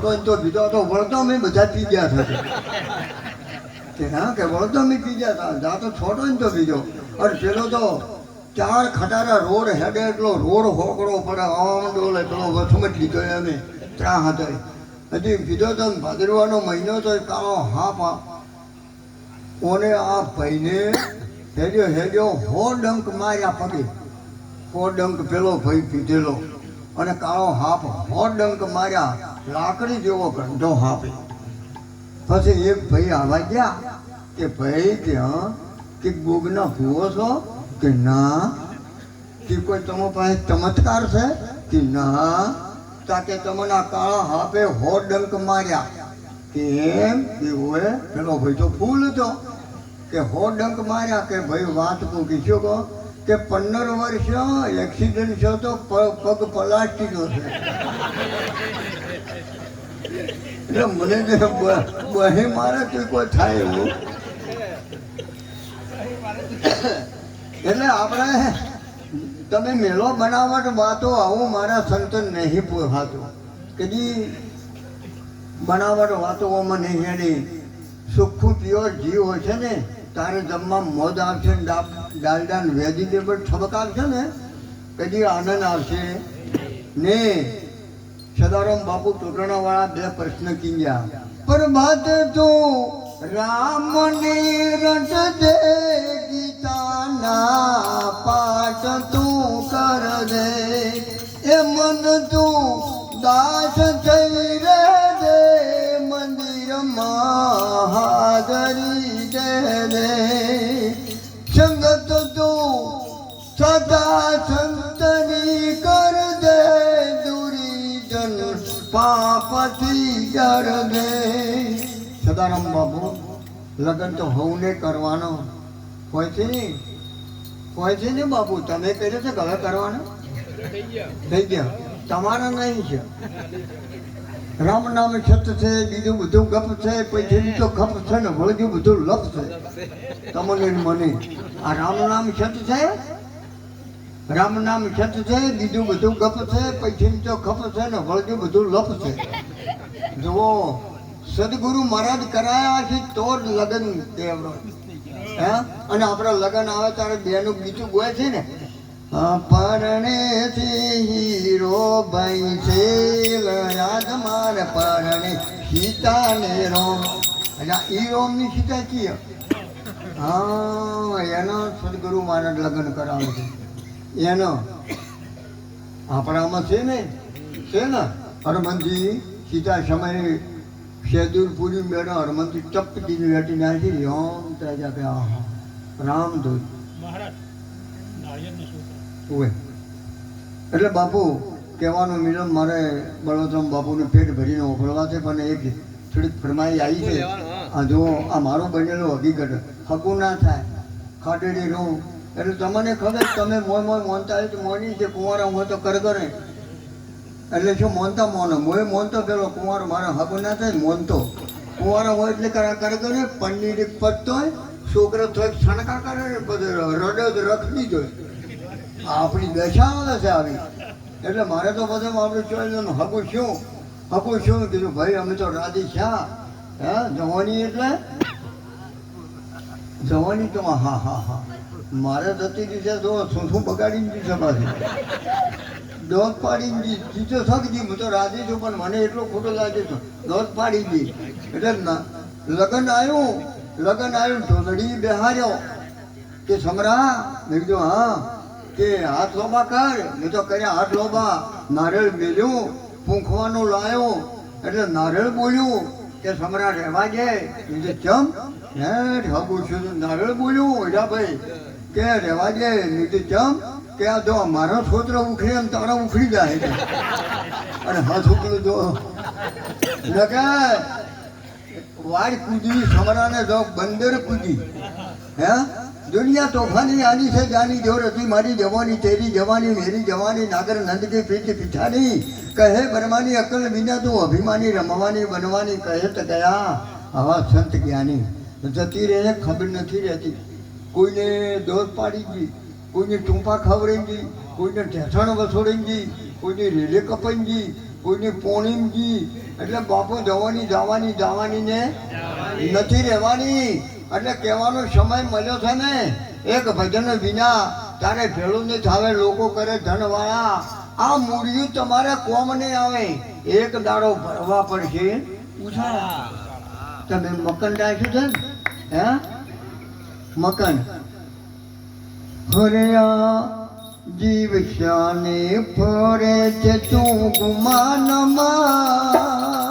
ને તો બીજો હતો વળતો મેં બધા પી ગયા થશે કે ના કે વળતો મેં પી ગયા હતા? જા તો છોટો ને તો બીજો. અને પેલો તો ચાર ખટારા રોડ હેડે એટલો રોડ હોકડો પડે, આમ ડોલે પેલો વસમત લીધો અમે ત્રા હતો. હજી કીધો તો ભાદરવાનો મહિનો તો કાળો હાપ પા ઓને આ ભાઈને હેડ્યો હેડ્યો હો ડંક માર્યા પગે. હો ડંક પેલો ભાઈ પીધેલો. અને કાળો હાપ હો ડંક માર્યા. લાકડી જેવો ગંઢો આપે પછી એક ભાઈ આવા ગયા કે ભાઈ કે હા કે ગોગના ભૂવો છો કે ના? કે કોઈ તમારા પાસે ચમત્કાર છે? કે ના? તાકે તમને આ કાળા હાપે હો ડંક માર્યા. કે એમ? કે ઓએ પેલો ભાઈ તો ફૂલ હતો કે હો ડંક માર્યા કે ભાઈ વાત પૂકી શું કહો? કે પંદર વર્ષ એક્સિડન્ટ થયો તો પગ પ્લાસ્ટિકનો છે એટલે મને બહે મારે તો કોઈ થાય એવું. એટલે આપણે તમે મેળો બનાવટ વાતો આવું, મારા સંતન નહીં પૂછાતું. કદી બનાવટ વાતોમાં નહીં એની સુખું પ્યોર જીવ હોય છે ને. તારે જમવા મોજ આવશે ને ડાલડા વેજીટેબલ ઠબક આવશે ને, કદી આનંદ આવશે. ને સદારામ બાપુ ટોટણા વાળા બે પ્રશ્ન કીયા પ્રભાત તું રામ ને રટ દે, ગીતાના પાઠ તું કર દે. એ મન તું દાસ થઈ રે દે દે સંગત તો સદા સંતની કર દે દુરીજન પાપથી ડર દે સદારામ બાબુ લગ્ન તો હવને કરવાનો। હોય છે ને? હોય છે ને બાપુ? તમે કર્યો છે હવે કરવાનો? થઈ ગયા. તમારા નહીં છે. રામ નામ છત છે, બીજું બધું ગપ છે, પછી તો ખપ છે ને વળગ્યું બધું લપ છે. તમને મને. આ રામ નામ છત છે? રામ નામ છત છે, બીજું બધું ગપ છે, પછી તો ખપ છે ને વળગ્યું બધું લપ છે. જુઓ, સદગુરુ મહારાજ કરાયા છે તો જ લગ્ન દેવડો હે? અને આપણા લગ્ન આવે ત્યારે બેનું બીજું ગોય છે ને પરણે હીરો ભાઈ છે. યાદ માર પરણે સીતા ને રોમ રોમની સીતા કી હા, એનો સદગુરુ મહારાજ લગ્ન કરાવે છે. એનો? આપણામાં છે ને? છે ને? હનુમાનજી સીતા સમય શેદુર પૂરી મેળો હનુમાનજી ચપ વેટી નાખી યોમ ત્રાજા કે આહા, રામ ધોઈ મહારાજ ઓવે એટલે બાપુ કહેવાનું મિલન મારે બળવતરામ બાપુને પેટ ભરીને ઓગળવા છે પણ એક થોડીક ફરમાઈ આવી છે. આ જો આ મારો બનેલો હકીકત. હકું ના થાય. ખાટેડી રહું એટલે તમને ખબર તમે મોય મોય મોનતા હોય તો મોની છે કુંવારા હોય તો કર કરે એટલે શું મોનતા મોનો? મોય મોનતો પેલો કુંવારો મારો હકું ના થાય મોનતો. કુંવારો હોય એટલે કરા કર કરે પનીર પત્તો હોય છોકરો થોડીક છણકા કરે બધે બધું રડો રખડી જોય. આપણી દશા નથી આવી. એટલે મારે તો બધા આપણે ચોઈલું હકું શું? હકું શું? કીધું, ભાઈ, અમે તો રાજી શા હે? જવાની એટલે? જવાની તો હા હા હા. મારે જતી દીધે તો શું શું બગાડી દીધી પાછી. દોધ પાડી દી જીતો શકજી હું તો રાજી છું, પણ મને એટલો ખોટો લાગે છે. દોધ પાડી દી. એટલે લગ્ન આવ્યું. લગ્ન આવ્યું, ઢોલડી બેહાર્યો. કે, સમરા? મેં કીધું, હા. કે હાથ લોબા કર. મેં તો કર્યા હાથ લોબા. નારિયેળ મેલ્યું પૂંખવાનું લાયો એટલે નારિયેળ બોલ્યું કે સમરા રહેવા જે મેં ચમ હે ઠાકુર છું નારિયેળ બોલ્યું ઓઢા ભાઈ, કે રહેવા જે નીતિ ચમ કે આ જો મારો છોતરો ઉખડે એમ તારા ઉખડી જાય અને હા છોકરો જો લગે વાડ કૂદી, સમરાને જો બંદર કૂદી. હે? દુનિયા તોફાની આની છે જાની જોર હતી મારી જવાની તેરી જવાની મેરી જવાની નાગર નંદ કી પીઠ પીઠાની. કહે બ્રહ્માની અકલ વિના તું અભિમાની રમવાની બનવાની કહે તો ગયા આવા સંત જ્ઞાની. જતી રહે ખબર નથી રહેતી. કોઈને દોર પાડી ગઈ કોઈને ટૂંપા ખવડાવી ગઈ કોઈને ઠેઠણ વસોડાઈ ગઈ કોઈને રેલે કપાઈ ગઈ કોઈની ગઈ. એટલે બાપુ જવાની જવાની જવાની ને નથી રહેવાની. એટલે કહેવાનો સમય મળ્યો છે ને, એક ભજન વિના તારે ભેળું નહીં થાવે, લોકો કરે ધનવાળા. આ મૂળિયું તમારે કોમ નહીં આવે. એક દાડો ભરવા પડશે. તમે મકન રાખ્યું છે ને? હે? મકન. હરયા જીવ શાને ફરે છે તું ગુમાનમાં.